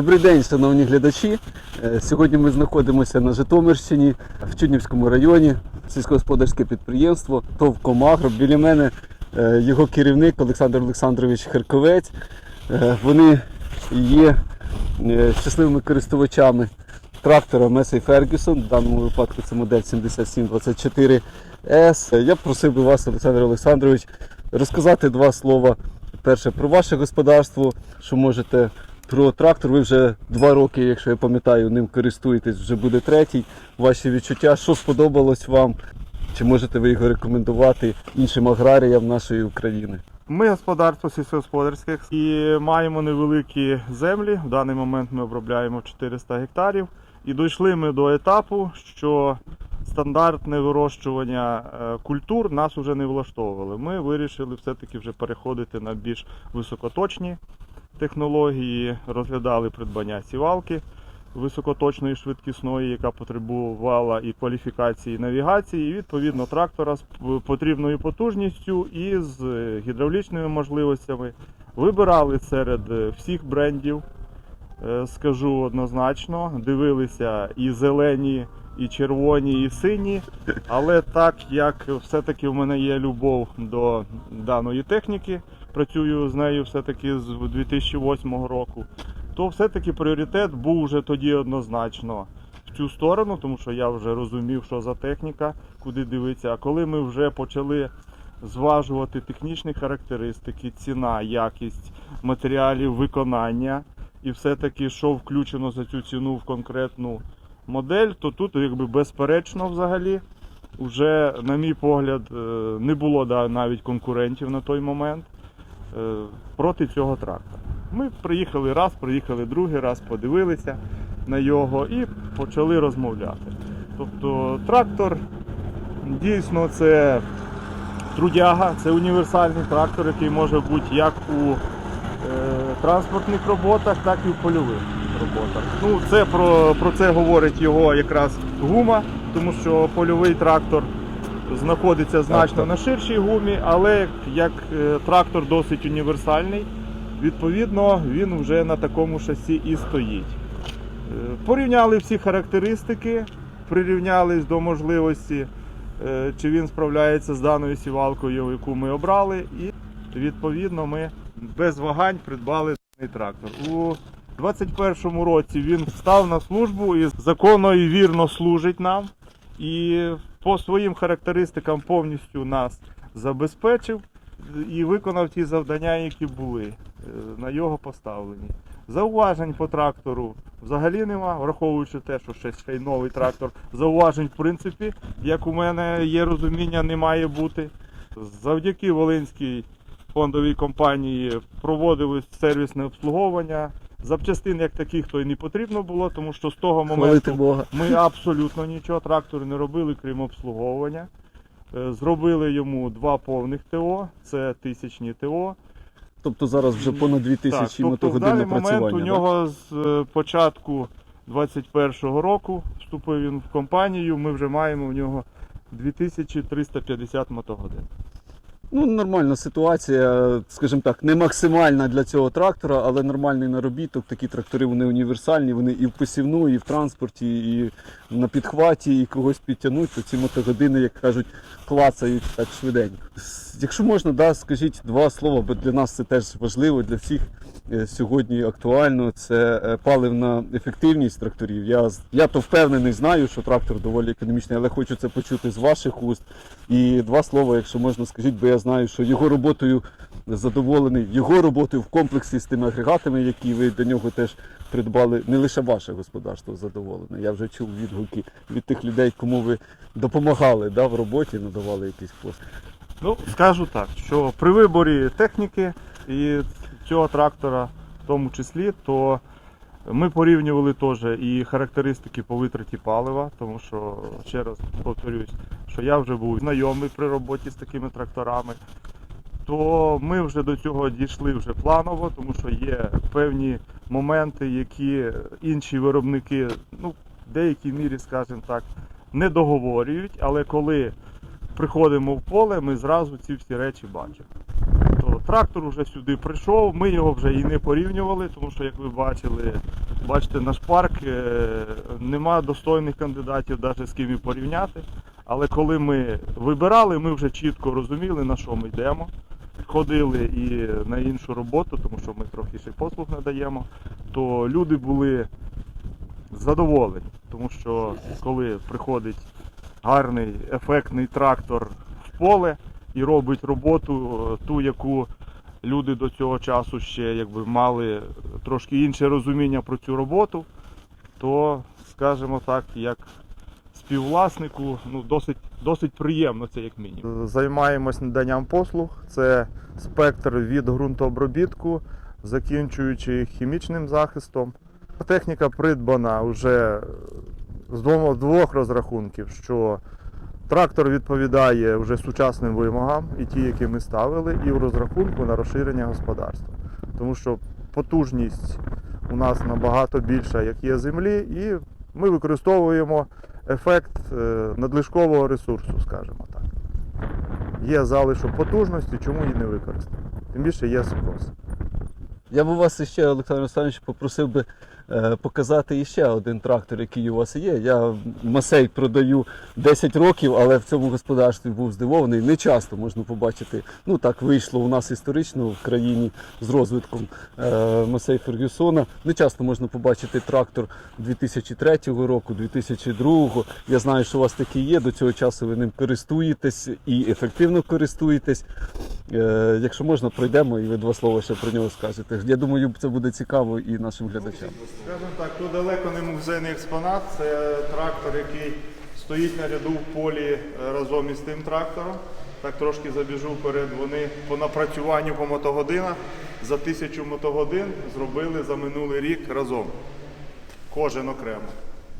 Добрий день, шановні глядачі. Е, Сьогодні ми знаходимося на Житомирщині в Чуднівському районі. Сільськогосподарське підприємство ТОВ Комагро. Біля мене е, його керівник Олександр Олександрович Харковець. Е, Вони є щасливими користувачами трактора Месей Фергюсон. В даному випадку це модель 7724 с Я просив би вас, Олександр Олександрович, розказати два слова. Перше про ваше господарство, що можете про трактор. Ви вже два роки, якщо я пам'ятаю, ним користуєтесь, вже буде третій. Ваші відчуття, що сподобалось вам? Чи можете ви його рекомендувати іншим аграріям нашої України? Ми господарство сільськогосподарське і маємо невеликі землі. В даний момент ми обробляємо 400 гектарів. І дійшли ми до етапу, що стандартне вирощування е, культур нас вже не влаштовували. Ми вирішили все-таки вже переходити на більш високоточні технології, розглядали придбання сівалки високоточної швидкісної, яка потребувала і кваліфікації і навігації, і відповідно трактора з потрібною потужністю і з е, гідравлічними можливостями. Вибирали серед е, всіх брендів, е, скажу однозначно. Дивилися і зелені, і червоні, і сині. Але так як все-таки в мене є любов до даної техніки, працюю з нею все-таки з 2008 року то все-таки пріоритет був вже тоді однозначно в цю сторону, тому що я вже розумів, що за техніка, куди дивитися. А коли ми вже почали зважувати технічні характеристики, ціна, якість матеріалів, виконання, і все-таки що включено за цю ціну в конкретну модель, то тут якби безперечно взагалі. Вже, на мій погляд, е, не було навіть конкурентів на той момент проти цього трактора. Ми приїхали раз, приїхали другий раз, подивилися на його і почали розмовляти. Тобто трактор дійсно це трудяга, це універсальний трактор, який може бути як у е, транспортних роботах, так і в польових роботах. Ну, це про, про це говорить його якраз гума, тому що польовий трактор знаходиться значно на ширшій гумі, але як е, трактор досить універсальний, відповідно він вже на такому шасі і стоїть. Е, Порівняли всі характеристики, прирівнялись до можливості, е, чи він справляється з даною сівалкою, яку ми обрали, і відповідно ми без вагань придбали даний трактор. У 2021 році він став на службу і законно і вірно служить нам. І по своїм характеристикам повністю нас забезпечив і виконав ті завдання, які були е, на його поставлені. Зауважень по трактору взагалі нема, враховуючи те, що ще, ще й новий трактор. Зауважень, в принципі, як у мене є розуміння, не має бути. Завдяки Волинській фондовій компанії проводилось сервісне обслуговування. Запчастин як таких то й не потрібно було, тому що з того моменту Бога. ми абсолютно нічого трактору не робили, крім обслуговування. Е, Зробили йому два повних ТО, це тисячні ТО. Тобто зараз вже понад 2000 Так, тобто мотогодин даний момент у нього з е, початку 21-го року вступив він в компанію. Ми вже маємо в нього 2350 мотогодин. Ну, нормальна ситуація, скажімо так, не максимальна для цього трактора, але нормальний наробіток. Такі трактори вони універсальні, вони і в посівну, і в транспорті, і на підхваті, і когось підтягнуть, то ці мотогодини, як кажуть, клацають так швиденько. Якщо можна, да, скажіть два слова, бо для нас це теж важливо, для всіх е, сьогодні актуально. Це е, паливна ефективність тракторів. Я, я то впевнений, знаю, що трактор доволі економічний, але хочу це почути з ваших уст. І два слова, якщо можна, скажіть, бо я знаю, що його роботою задоволений, його роботою в комплексі з тими агрегатами, які ви для нього теж придбали, не лише ваше господарство задоволене. Я вже чув відгуки від тих людей, кому ви допомагали да, в роботі, надавали якісь послуги. Ну, скажу так, що при виборі техніки і цього трактора в тому числі, то ми порівнювали теж і характеристики по витраті палива, тому що, ще раз повторюсь, що я вже був знайомий при роботі з такими тракторами. То ми вже до цього дійшли вже планово, тому що є певні моменти, які інші виробники, ну, в деякій мірі, скажімо так, не договорюють, але коли приходимо в поле, ми зразу ці всі речі бачимо. То трактор вже сюди прийшов, ми його вже і не порівнювали, тому що, як ви бачили, бачите, наш парк е, нема достойних кандидатів, навіть з ким і порівняти. Але коли ми вибирали, ми вже чітко розуміли, на що ми йдемо. Ходили і на іншу роботу, тому що ми трохи ще послуг надаємо, то люди були задоволені, тому що коли приходить гарний, ефектний трактор в поле і робить роботу, е, ту, яку люди до цього часу ще якби мали трошки інше розуміння про цю роботу, то, скажімо так, як співвласнику, ну, досить, досить приємно це як мінімум. Займаємось наданням послуг. Це спектр від ґрунтообробітку, закінчуючи хімічним захистом. Техніка придбана вже з двох розрахунків, що трактор відповідає вже сучасним вимогам, і ті, які ми ставили, і в розрахунку на розширення господарства. Тому що потужність у нас набагато більша, як є землі, і ми використовуємо ефект е, надлишкового ресурсу, скажімо так. Є залишок потужності, чому її не використати? Тим більше є спрос. Я б вас ще, Олександр Олександрович, попросив би е, показати іще один трактор, який у вас є. Я Масей продаю 10 років, але в цьому господарстві був здивований. Не часто можна побачити. Ну так вийшло у нас історично в країні з розвитком е, Масей Фергюсона. Не часто можна побачити трактор 2003 року, 2002. Я знаю, що у вас такий є. До цього часу ви ним користуєтесь і ефективно користуєтесь. Е, якщо можна, пройдемо і ви два слова ще про нього скажете. Я думаю, це буде цікаво і нашим глядачам. Скажімо так, тут далеко не музейний експонат. Це трактор, який стоїть на ряду в полі е, разом із тим трактором. Так трошки забіжу вперед. Вони по напрацюванню по мотогодинах за тисячу мотогодин зробили за минулий рік разом. Кожен окремо.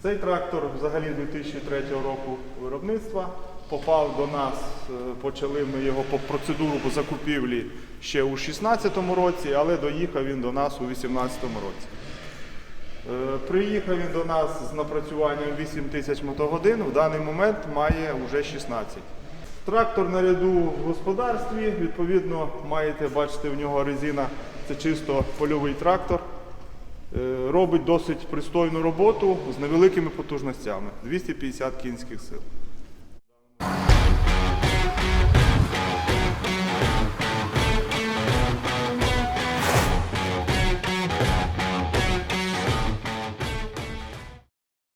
Цей трактор взагалі 2003 року виробництва попав до нас, е, почали ми його по процедуру по закупівлі ще у 2016 році, але доїхав він до нас у 2018 році. Е, Приїхав він до нас з напрацюванням 8 тисяч мотогодин, в даний момент має вже 16. Трактор наряду в господарстві, відповідно, маєте бачити в нього резина, це чисто польовий трактор. Е, Робить досить пристойну роботу з невеликими потужностями 250 кінських сил.